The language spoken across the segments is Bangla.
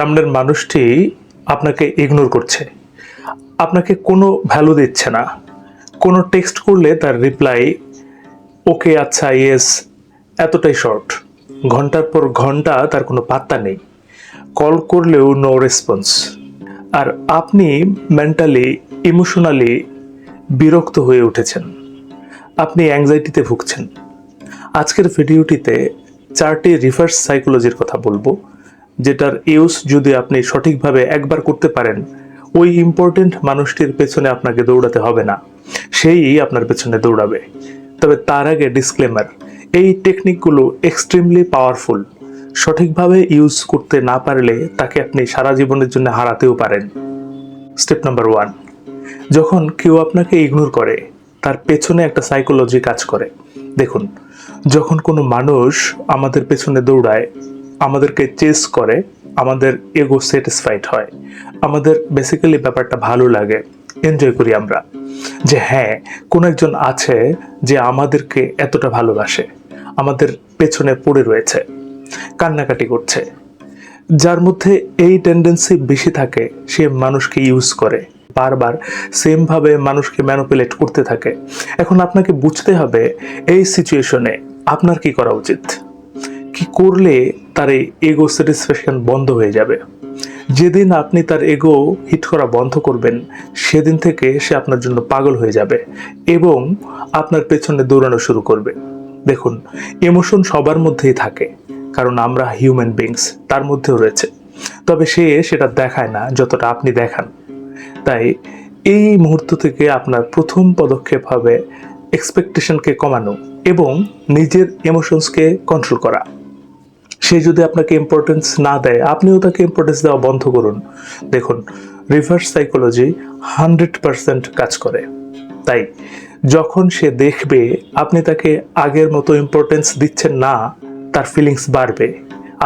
সামনের মানুষটি আপনাকে ইগনোর করছে। আপনাকে কোনো ভ্যালু দিচ্ছে না। কোনো টেক্সট করলে তার রিপ্লাই ওকে আচ্ছা ইয়েস এতটাই শর্ট ঘণ্টার পর ঘণ্টা তার কোনো পাত্তা নেই। কল করলেও নো রেসপন্স আর আপনি মেন্টালি ইমোশনালি বিরক্ত হয়ে উঠেছেন। আপনি অ্যাংজাইটিতে ভুগছেন। আজকের ভিডিওটিতে চারটি রিভার্স সাইকোলজির কথা বলব। যেটার ইউজ যদি আপনি সঠিকভাবে একবার করতে পারেন, ওই ইম্পর্টেন্ট মানুষটির পেছনে আপনাকে দৌড়াতে হবে না। সেই আপনার পেছনে দৌড়াবে। তবে তার আগে ডিসক্লেমার এই টেকনিকগুলো এক্সট্রিমলি পাওয়ারফুল সঠিকভাবে ইউজ করতে না পারলে তাকে আপনি সারা জীবনের জন্য হারাতেও পারেন। স্টেপ নাম্বার ওয়ান যখন কেউ আপনাকে ইগনোর করে, তার পেছনে একটা সাইকোলজি কাজ করে। দেখুন, যখন কোনো মানুষ আমাদের পেছনে দৌড়ায় আমাদেরকে চেস করে, আমাদের এগো স্যাটিসফাইড হয়। আমাদের বেসিক্যালি ব্যাপারটা ভালো লাগে। এনজয় করি আমরা। যে হ্যাঁ কোন একজন আছে যে আমাদেরকে এতটা ভালোবাসে, আমাদের পেছনে পড়ে রয়েছে, কান্নাকাটি করছে। যার মধ্যে এই টেন্ডেন্সি বেশি থাকে, সে মানুষকে ইউজ করে। বারবার সেম ভাবে মানুষকে ম্যানুপুলেট করতে থাকে। এখন আপনাকে বুঝতে হবে, এই সিচুয়েশনে আপনার কি করা উচিত? কি করলে তার এই এগো স্যাটিসফ্যাকশন বন্ধ হয়ে যাবে? যেদিন আপনি তার এগো হিট করা বন্ধ করবেন, সেদিন থেকে সে আপনার জন্য পাগল হয়ে যাবে এবং আপনার পেছনে দৌড়ানো শুরু করবে। দেখুন ইমোশন সবার মধ্যেই থাকে, কারণ আমরা হিউম্যান বিংস তার মধ্যেও রয়েছে। তবে সে সেটা দেখায় না যতটা আপনি দেখান। তাই এই মুহূর্ত থেকে আপনার প্রথম পদক্ষেপ হবে এক্সপেকটেশনকে কমানো এবং নিজের ইমোশনসকে কন্ট্রোল করা। সে যদি আপনাকে ইম্পর্টেন্স না দেয়, আপনিও তাকে ইম্পর্টেন্স দেওয়া বন্ধ করুন। দেখুন রিভার্স সাইকোলজি হান্ড্রেড পারসেন্ট কাজ করে। তাই, যখন সে দেখবে আপনি তাকে আগের মতো ইম্পর্টেন্স দিচ্ছেন না, তার ফিলিংস বাড়বে,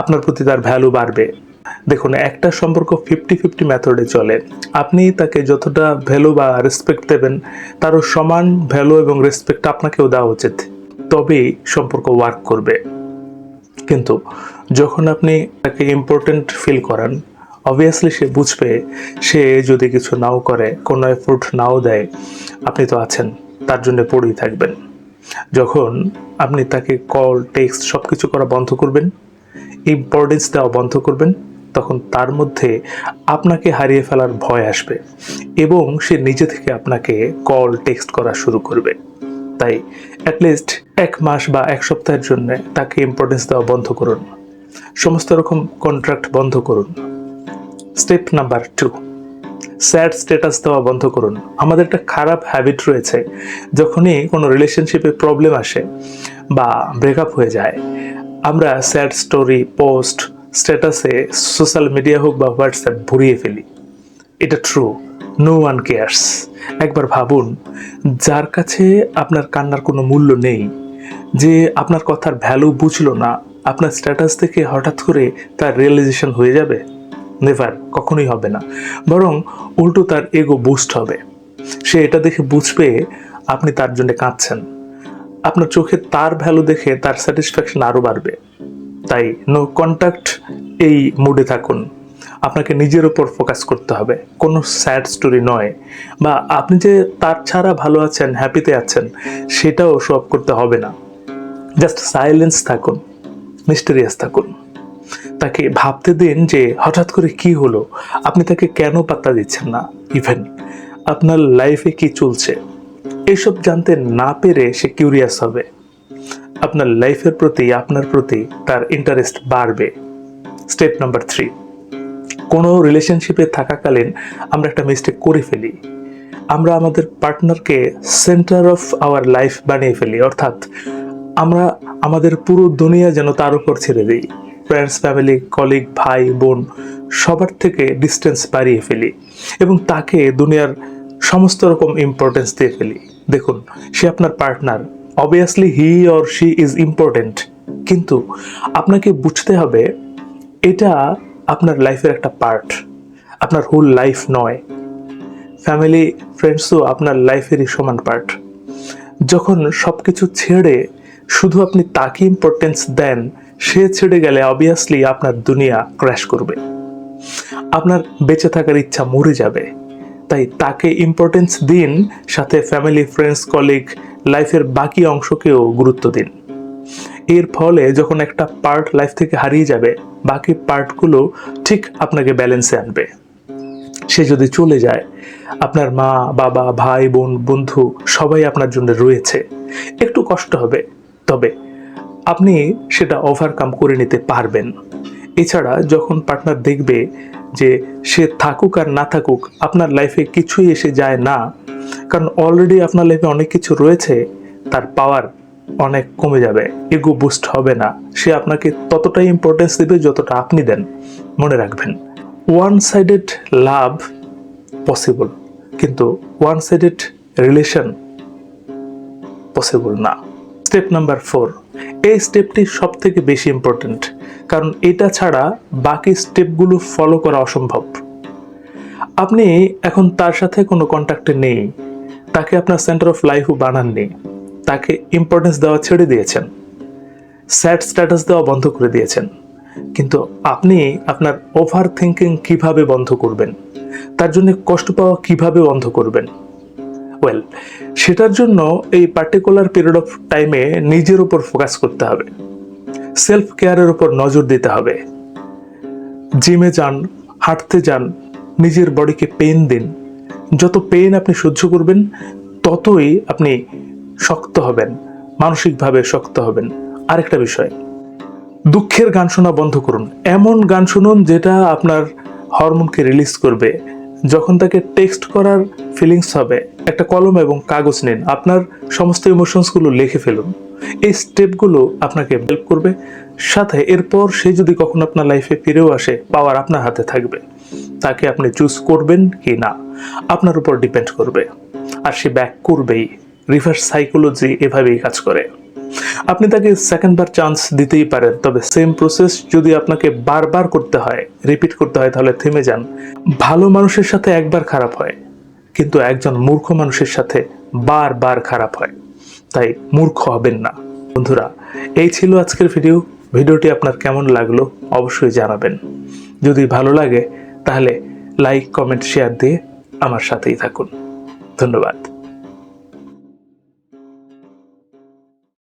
আপনার প্রতি তার ভ্যালু বাড়বে। দেখুন, একটা সম্পর্ক ফিফটি ফিফটি মেথডে চলে। আপনি তাকে যতটা ভ্যালু বা রেসপেক্ট দেবেন, তারও সমান ভ্যালু এবং রেসপেক্ট আপনাকেও দেওয়া উচিত। তবেই সম্পর্ক ওয়ার্ক করবে। কিন্তু যখন আপনি তাকে ইম্পর্টেন্ট ফিল করান অবভিয়াসলি সে বুঝবে, সে যদি কিছু নাও করে, কোনো এফোর্ট নাও দেয়, আপনি তো আছেন, তার জন্য পড়েই থাকবেন। যখন আপনি তাকে কল টেক্সট সব কিছু করা বন্ধ করবেন ইম্পর্টেন্স দেওয়া বন্ধ করবেন, তখন তার মধ্যে আপনাকে হারিয়ে ফেলার ভয় আসবে এবং সে নিজে থেকে আপনাকে কল টেক্সট করা শুরু করবে। তাই অ্যাটলিস্ট এক মাস বা এক সপ্তাহের জন্য তাকে ইম্পর্টেন্স দেওয়া বন্ধ করুন। সমস্ত রকম কন্ট্রাক্ট বন্ধ করুন। Step number two sad status দেওয়া বন্ধ করুন। আমাদের একটা খারাপ হ্যাবিট রয়েছে, যখনই কোনো রিলেশনশিপে প্রবলেম আসে বা ব্রেকআপ হয়ে যায়, আমরা স্যাড স্টোরি পোস্ট স্ট্যাটাসে সোশ্যাল মিডিয়া হোক বা হোয়াটসঅ্যাপ ভরিয়ে ফেলি। এটা ট্রু নো ওয়ান কেয়ার্স একবার ভাবুন, যার কাছে আপনার কান্নার কোনো মূল্য নেই যে আপনার কথার ভ্যালু বুঝলো না, আপনার স্ট্যাটাস থেকে হঠাৎ করে তার রিয়েলাইজেশন হয়ে যাবে? নেভার কখনোই হবে না। বরং উল্টো তার এগো বুস্ট হবে। সে এটা দেখে বুঝবে আপনি তার জন্য কাঁদছেন। আপনার চোখে তার ভ্যালু দেখে তার স্যাটিসফ্যাকশন আরও বাড়বে। তাই নো কন্ট্যাক্ট এই মুডে থাকুন। আপনাকে নিজের ওপর ফোকাস করতে হবে। কোনো স্যাড স্টোরি নয়। বা আপনি যে তার ছাড়া ভালো আছেন হ্যাপিতে আছেন, সেটাও শো আপ করতে হবে না। জাস্ট সাইলেন্স থাকুন মিস্টেরিয়াস থাকুন। তাকে ভাবতে দিন যে হঠাৎ করে কি হলো, আপনি তাকে কেন পাত্তা দিচ্ছেন না ইভেন আপনার লাইফে কি চলছে এইসব জানতে না পেরে সে কিউরিয়াস হবে। আপনার লাইফের প্রতি, আপনার প্রতি তার ইন্টারেস্ট বাড়বে। স্টেপ নাম্বার থ্রি কোনো রিলেশনশিপে থাকাকালীন আমরা একটা মিস্টেক করে ফেলি। আমরা আমাদের পার্টনারকে সেন্টার অফ আওয়ার লাইফ বানিয়ে ফেলি, অর্থাৎ আমরা আমাদের পুরো দুনিয়া যেন তার উপর ছেড়ে দিই। ফ্রেন্ডস ফ্যামিলি কলিগ ভাই, বোন, সবার থেকে ডিস্টেন্স বাড়িয়ে ফেলি এবং তাকে দুনিয়ার সমস্ত রকম ইম্পর্টেন্স দিয়ে ফেলি। দেখুন, সে আপনার partner obviously he or she is important কিন্তু আপনাকে বুঝতে হবে, এটা আপনার লাইফের একটা পার্ট আপনার হোল লাইফ নয়। ফ্যামিলি ফ্রেন্ডসও আপনার লাইফেরই সমান পার্ট যখন সব কিছু ছেড়ে শুধু আপনি তাকে ইম্পর্টেন্স দেন, সে ছেড়ে গেলে অবভিয়াসলি আপনার দুনিয়া ক্র্যাশ করবে। আপনার বেঁচে থাকার ইচ্ছা মরে যাবে। তাই তাকে ইম্পর্টেন্স দিন, সাথে ফ্যামিলি ফ্রেন্ডস কলিগ লাইফের বাকি অংশকেও গুরুত্ব দিন। এর ফলে যখন একটা পার্ট লাইফ থেকে হারিয়ে যাবে, বাকি পার্টগুলো ঠিক আপনাকে ব্যালেন্সে আনবে। সে যদি চলে যায়, আপনার মা, বাবা, ভাই, বোন, বন্ধু সবাই আপনার জন্য রয়েছে। একটু কষ্ট হবে। তবে আপনি সেটা ওভারকাম করে নিতে পারবেন। এছাড়া যখন পার্টনার দেখবে যে সে থাকুক আর না থাকুক, আপনার লাইফে কিছুই এসে যায় না, কারণ অলরেডি আপনার লাইফে অনেক কিছু রয়েছে, তার পাওয়ার অনেক কমে যাবে এগো বুস্ট হবে না। সে আপনাকে ততটাই ইম্পর্টেন্স দেবে যতটা আপনি দেন। মনে রাখবেন ওয়ান সাইডেড লাভ পসিবল কিন্তু ওয়ান সাইডেড রিলেশন পসিবল না। স্টেপ নাম্বার ফোর এই স্টেপটি সব থেকে বেশি ইম্পর্ট্যান্ট কারণ এটা ছাড়া বাকি স্টেপগুলো ফলো করা অসম্ভব। আপনি এখন তার সাথে কোনো কন্ট্যাক্টে নেই, তাকে আপনার সেন্টার অফ লাইফও বানাননি, তাকে ইম্পর্টেন্স দেওয়া ছেড়ে দিয়েছেন স্যাড স্ট্যাটাস দেওয়া বন্ধ করে দিয়েছেন। কিন্তু আপনি আপনার ওভার থিঙ্কিং কীভাবে বন্ধ করবেন, তার জন্য কষ্ট পাওয়া কীভাবে বন্ধ করবেন ওয়েল সেটার জন্য এই পার্টিকুলার পিরিয়ড অফ টাইমে নিজের উপর ফোকাস করতে হবে। সেলফ কেয়ারের উপর নজর দিতে হবে। জিমে যান, হাঁটতে যান, নিজের বডিকে পেন দিন। যত পেন আপনি সহ্য করবেন, ততই আপনি শক্ত হবেন, মানসিকভাবে শক্ত হবেন। আরেকটা বিষয়, দুঃখের গান শোনা বন্ধ করুন। এমন গান শুনুন যেটা আপনার হরমোনকে রিলিজ করবে। যখন তাকে টেক্সট করার ফিলিংস হবে একটা কলম এবং কাগজ নিন। আপনার সমস্ত ইমোশনসগুলো লিখে ফেলুন। এই স্টেপগুলো আপনাকে হেল্প করবে। সাথে এরপর সে যদি কখনো আপনার লাইফে ফিরেও আসে পাওয়ার আপনার হাতে থাকবে। তাকে আপনি চুজ করবেন কি না, আপনার উপর ডিপেন্ড করবে। আর সে ব্যাক করবেই। রিভার্স সাইকোলজি এভাবেই কাজ করে। আপনি তাকে সেকেন্ড বার চান্স দিতেই পারেন, তবে সেম প্রসেস যদি আপনাকে বারবার করতে হয় রিপিট করতে হয়, তাহলে থেমে যান। ভালো মানুষের সাথে একবার খারাপ হয়। কিন্তু একজন মূর্খ মানুষের সাথে বারবার খারাপ হয়। তাই মূর্খ হবেন না। বন্ধুরা, এই ছিল আজকের ভিডিও। ভিডিওটি আপনার কেমন লাগল অবশ্যই জানাবেন। যদি ভালো লাগে, তাহলে লাইক, কমেন্ট, শেয়ার দিয়ে আমার সাথেই থাকুন। ধন্যবাদ।